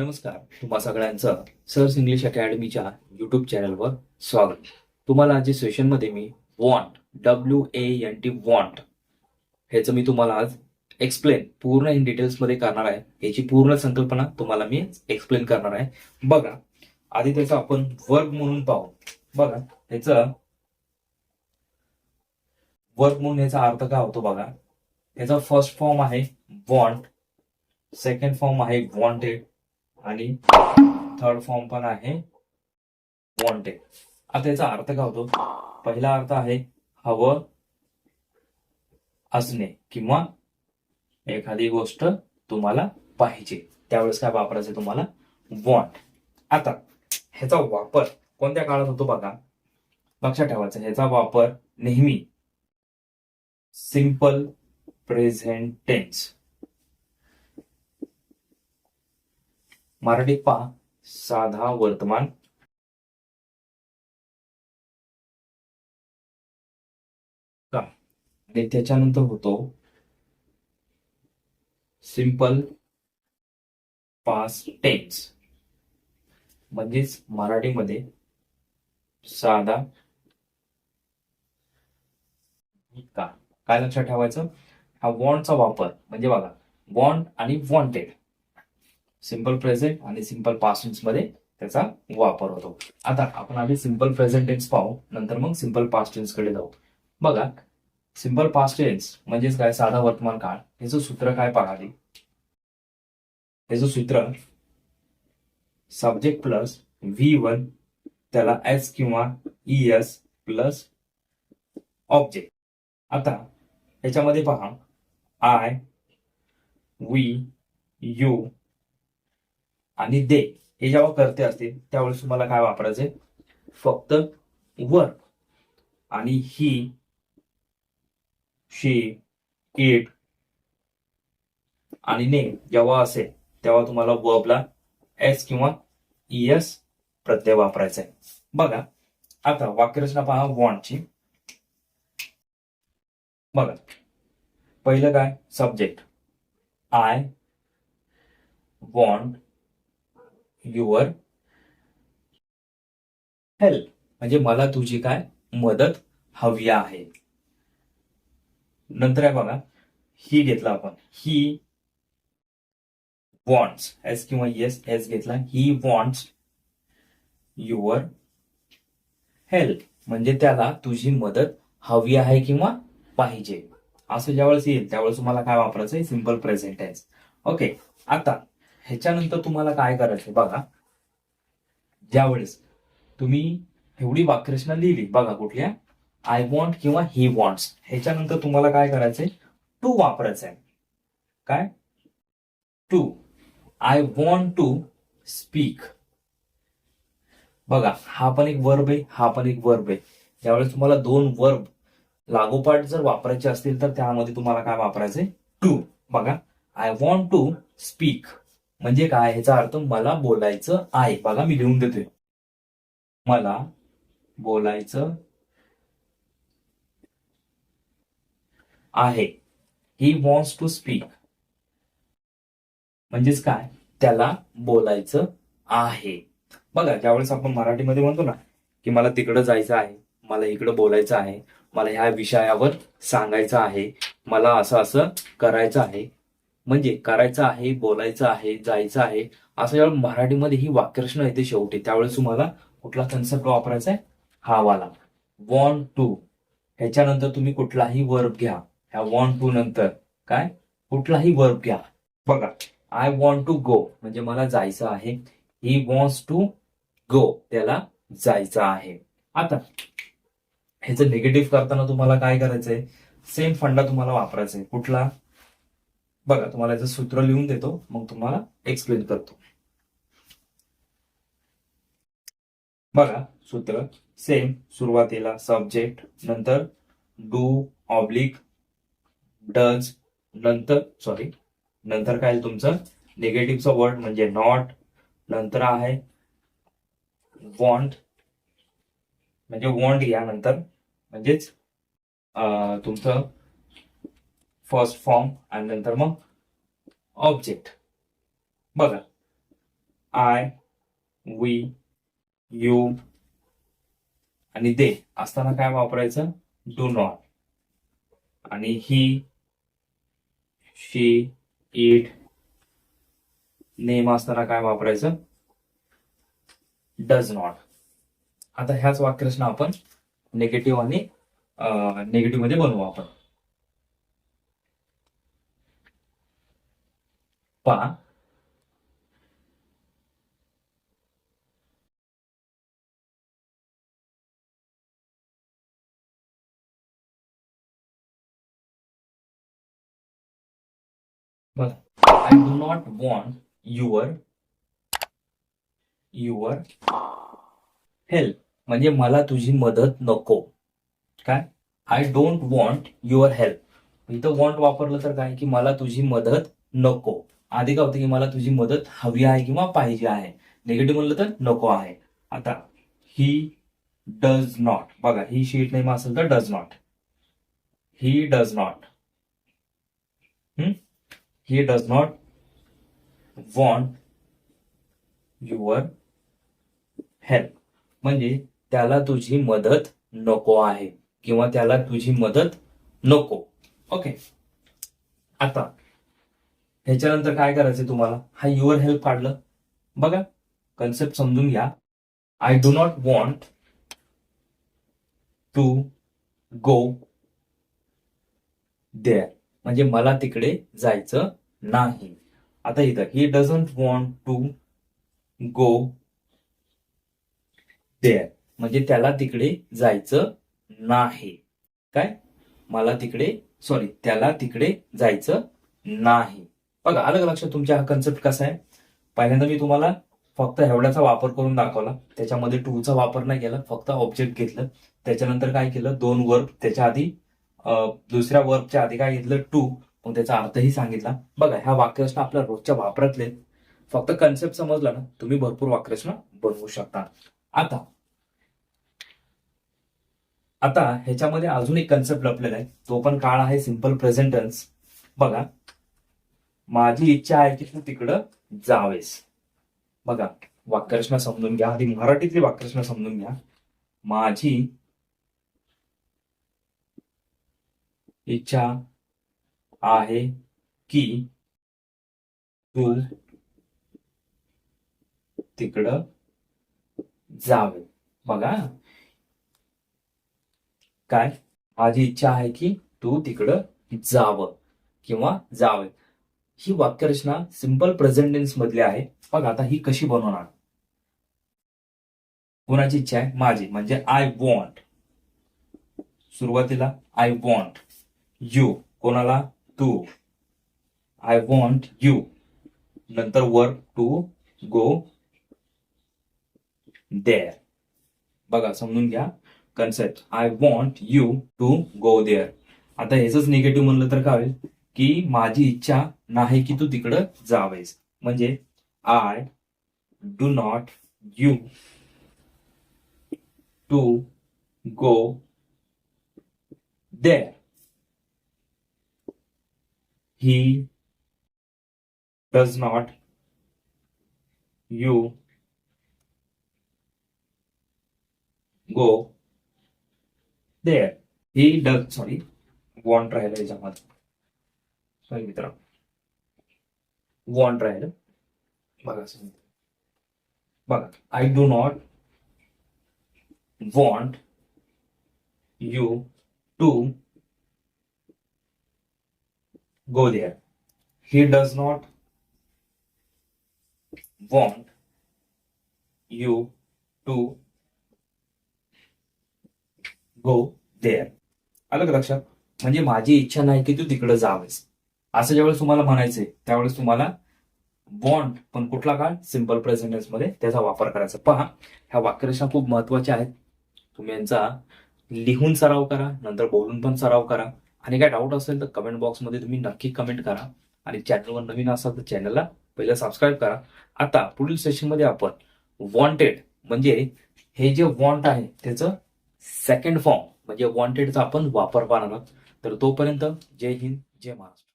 नमस्कार तुम्हा सगळ्यांचं सर्स इंग्लिश अकॅडमीच्या युट्यूब चॅनलवर स्वागत. तुम्हाला आज सेशनमध्ये मी want W A N T want ह्याचं मी तुम्हाला आज एक्सप्लेन पूर्ण इन डिटेल्समध्ये करणार आहे. याची पूर्ण संकल्पना तुम्हाला मी एक्सप्लेन करणार आहे. बघा आधी त्याचा आपण वर्क म्हणून पाहू. बघा ह्याचं वर्क म्हणून याचा अर्थ काय होतो बघा. ह्याचा फर्स्ट फॉर्म आहे वॉन्ट सेकंड फॉर्म आहे वॉन्टेड आणि थर्ड फॉर्म पण आहे वॉन्टेड आता याचा अर्थ काय होतो? पहिला अर्थ आहे हवं असणे किंवा एखादी गोष्ट तुम्हाला पाहिजे. त्यावेळेस काय वापरायचं तुम्हाला? वॉन्ट आता ह्याचा वापर कोणत्या काळात होतो बघा? लक्षात ठेवायचं ह्याचा वापर नेहमी सिंपल प्रेझेंट टेन्स मराठी पहा साधा वर्तमान. आणि त्याच्यानंतर होतो सिंपल पास्ट टेन्स. म्हणजेच मराठीमध्ये साधा काय लक्षात ठेवायचं? हा वॉन्टचा वापर. म्हणजे बघा वॉन्ट आणि वॉन्टेड. सिंपल प्रेझेंट आणि सिंपल पास्टमध्ये त्याचा वापर होतो. आता आपण आधी सिंपल प्रेझेंट टेन्स पाहू नंतर मग सिंपल पास्ट टेन्सकडे जाऊ. बघा सिंपल पास्ट टेन्स म्हणजेच काय? साधा वर्तमान काळ. याचं सूत्र काय पाहावी ह्याचं सूत्र सब्जेक्ट प्लस व्ही वन त्याला एस किंवा ई एस प्लस ऑब्जेक्ट आता याच्यामध्ये पहा आय वी यू आणि दे. हे जेव्हा करते असतील त्यावेळेस तुम्हाला काय वापरायचंय? फक्त वर्क आणि ही शी इट आणि ने जेव्हा असेल तेव्हा तुम्हाला वर्बला एस किंवा इएस एस प्रत्यय वापरायचा आहे बघा आता वाक्यरचना पहा वॉन्टची बघा पहिलं काय? Subject I want your help म्हणजे मला तुझी काय मदत हवी आहे. नंतर आहे बघा ही घेतला आपण. ही वॉन्ट्स एस किंवा येस एस घेतला. ही वॉन्ट्स युअर हेल्प म्हणजे त्याला तुझी मदत हवी आहे किंवा पाहिजे. असं ज्यावेळेस येईल त्यावेळेस तुम्हाला काय वापरायचं आहे? सिंपल प्रेझेंट आहे ओके आता ह्याच्यानंतर तुम्हाला काय करायचं बघा. ज्यावेळेस तुम्ही एवढी वाक्यरचना लिहिली बघा कुठल्या? आय वॉन्ट किंवा ही वॉन्ट्स ह्याच्यानंतर तुम्हाला काय करायचंय? टू वापरायचं आहे काय? To I want to speak बघा हा पण एक वर्ब आहे हा पण एक वर्ब आहे. ज्यावेळेस तुम्हाला दोन वर्ब लागोपाठ जर वापरायचे असतील तर त्यामध्ये तुम्हाला काय वापरायचंय? टू बघा आय वॉन्ट टू स्पीक म्हणजे काय? ह्याचा अर्थ मला बोलायचं आहे. बघा मी लिहून देतोय. मला बोलायचं आहे. ही वॉन्ट्स टू स्पीक म्हणजेच काय? त्याला बोलायचं आहे. बघा ज्यावेळेस आपण मराठीमध्ये म्हणतो ना की मला तिकडं जायचं आहे मला इकडं बोलायचं आहे मला ह्या विषयावर सांगायचं आहे मला असं असं करायचं आहे म्हणजे करायचं आहे बोलायचं आहे जायचं आहे असं जेव्हा मराठीमध्ये ही वाक्यरचना येते शेवटी त्यावेळेस तुम्हाला कुठला कन्सेप्ट वापरायचा आहे? हा वाला. वॉन टू ह्याच्यानंतर तुम्ही कुठलाही वर्ब घ्या. ह्या वॉन टू नंतर. काय? कुठलाही वर्ब घ्या. बघा आय वॉन्ट टू गो म्हणजे मला जायचं आहे. ही वॉन्ट्स टू गो त्याला जायचं आहे. आता ह्याचं निगेटिव्ह करताना तुम्हाला काय करायचंय? सेम फंडा तुम्हाला वापरायचा आहे कुठला? बघा तुम्हाला याचं सूत्र लिहून देतो मग तुम्हाला एक्सप्लेन करतो. बघा सूत्र. सेम सुरुवातीला सब्जेक्ट नंतर डू ऑब्लिक डज नंतर सॉरी नंतर काय तुमचं? निगेटिव्हचा वर्ड म्हणजे नॉट नंतर आहे वॉन्ट म्हणजे वॉन्ट यानंतर नंतर म्हणजेच तुमचं फर्स्ट फॉर्म आणि नंतर मग ऑब्जेक्ट. बघा. आय वी यू आणि दे असताना काय वापरायचं? Do not. आणि ही शी इट नेम असताना काय वापरायचं? Does not. आता ह्याच वाक्यरचना आपण निगेटिव्ह आणि निगेटिव्हमध्ये बनवू आपण. पहा I do not want your your help म्हणजे मला तुझी मदत नको. काय? I don't want your help इथं वॉन्ट वापरलं तर काय? की मला तुझी मदत नको. आधी काय होतं की मला तुझी मदत हवी आहे किंवा पाहिजे आहे. निगेटिव्ह म्हणलं तर नको आहे. आता ही डज नॉट बघा ही शीट नेम असेल तर does not he does not he does not want your help म्हणजे त्याला तुझी मदत नको आहे किंवा त्याला तुझी मदत नको. ओके आता ह्याच्यानंतर काय करायचं तुम्हाला? हा युअर हेल्प काढलं. बघा कन्सेप्ट समजून घ्या. I do not want to go there म्हणजे मला तिकडे जायचं नाही. आता इथं he doesn't want to go there म्हणजे त्याला तिकडे जायचं नाही. काय? मला तिकडे सॉरी त्याला तिकडे जायचं नाही. बघा अलग लक्षात तुमच्या हा कन्सेप्ट कसा आहे? पहिल्यांदा मी तुम्हाला फक्त एवढ्याचा वापर करून दाखवला. त्याच्यामध्ये टूचा वापर नाही केला फक्त ऑब्जेक्ट घेतलं. त्याच्यानंतर काय केलं? दोन वर्ब त्याच्या आधी दुसऱ्या वर्बच्या आधी काय घेतलं? टू मग त्याचा अर्थही सांगितला. बघा ह्या वाक्यरचना आपल्या रोजच्या वापरातले फक्त कन्सेप्ट समजला ना तुम्ही भरपूर वाक्यरचना बनवू शकता. आता आता ह्याच्यामध्ये अजून एक कन्सेप्ट लपलेला आहे. तो पण काळ आहे सिंपल प्रेझेंटन्स बघा माझी इच्छा आहे की तू तिकडं जावेस. बघा वाक्यरचना समजून घ्या. आधी मराठीतली वाक्यरचना समजून घ्या. माझी इच्छा आहे की तू तिकडं जावे. बघा. काय? माझी इच्छा आहे की तू तिकडं जावं किंवा जावे. ही वाक्यरचना सिंपल प्रेझेंट टेन्स मधली आहे. बघा आता ही कशी बनवणार. कोणाची इच्छा आहे? माझी. म्हणजे आय वॉन्ट सुरुवातीला आय वॉन्ट यू कोणाला? तू. आय वॉन्ट यू नंतर वर्क टू गो देअर बघा समजून घ्या. Concept I want you to go there आता ह्याच निगेटिव्ह म्हणलं तर काय होईल? की माझी इच्छा नाही की तू तिकडं जावेस. म्हणजे I do not you to go there he does not you go there he does sorry want राहिला याच्यामध्ये मित्र वॉन्ट राहिलं बघा. बघा I do not want you to go there. He does not want you to go there. आलं का लक्षात म्हणजे माझी इच्छा नाही की तू तिकडे जावेस असं ज्यावेळेस तुम्हाला म्हणायचंय त्यावेळेस तुम्हाला वॉन्ट पण कुठला काळ? सिंपल प्रेझेंटेन्समध्ये त्याचा वापर करायचा. पहा ह्या वाक्यरचना खूप महत्त्वाच्या आहेत. तुम्ही यांचा लिहून सराव करा नंतर बोलून पण सराव करा. आणि काय डाऊट असेल तर कमेंट बॉक्समध्ये तुम्ही नक्की कमेंट करा. आणि चॅनलवर नवीन असाल तर चॅनलला पहिलं सबस्क्राईब करा. आता पुढील सेशनमध्ये आपण वॉन्टेड म्हणजे हे जे वॉन्ट आहे त्याचं सेकंड फॉर्म म्हणजे वॉन्टेडचा आपण वापर पाहणार आहोत. तर तोपर्यंत जय हिंद जय महाराष्ट्र.